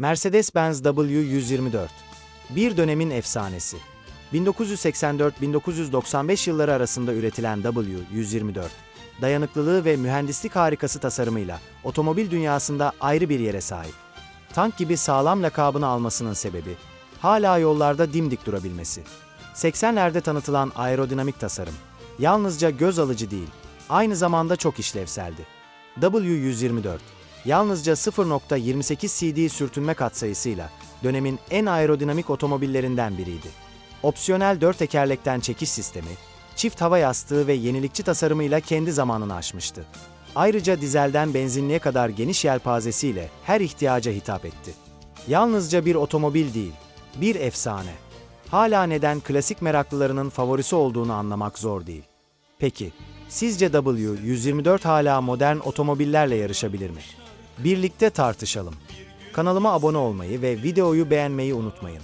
Mercedes-Benz W124. Bir dönemin efsanesi. 1984-1995 yılları arasında üretilen W124, dayanıklılığı ve mühendislik harikası tasarımıyla otomobil dünyasında ayrı bir yere sahip. Tank gibi sağlam lakabını almasının sebebi, hala yollarda dimdik durabilmesi. 80'lerde tanıtılan aerodinamik tasarım, yalnızca göz alıcı değil, aynı zamanda çok işlevseldi. W124, yalnızca 0.28 CD sürtünme katsayısıyla dönemin en aerodinamik otomobillerinden biriydi. Opsiyonel dört tekerlekten çekiş sistemi, çift hava yastığı ve yenilikçi tasarımıyla kendi zamanını aşmıştı. Ayrıca dizelden benzinliğe kadar geniş yelpazesiyle her ihtiyaca hitap etti. Yalnızca bir otomobil değil, bir efsane. Hala neden klasik meraklılarının favorisi olduğunu anlamak zor değil. Peki, sizce W124 hala modern otomobillerle yarışabilir mi? Birlikte tartışalım. Kanalıma abone olmayı ve videoyu beğenmeyi unutmayın.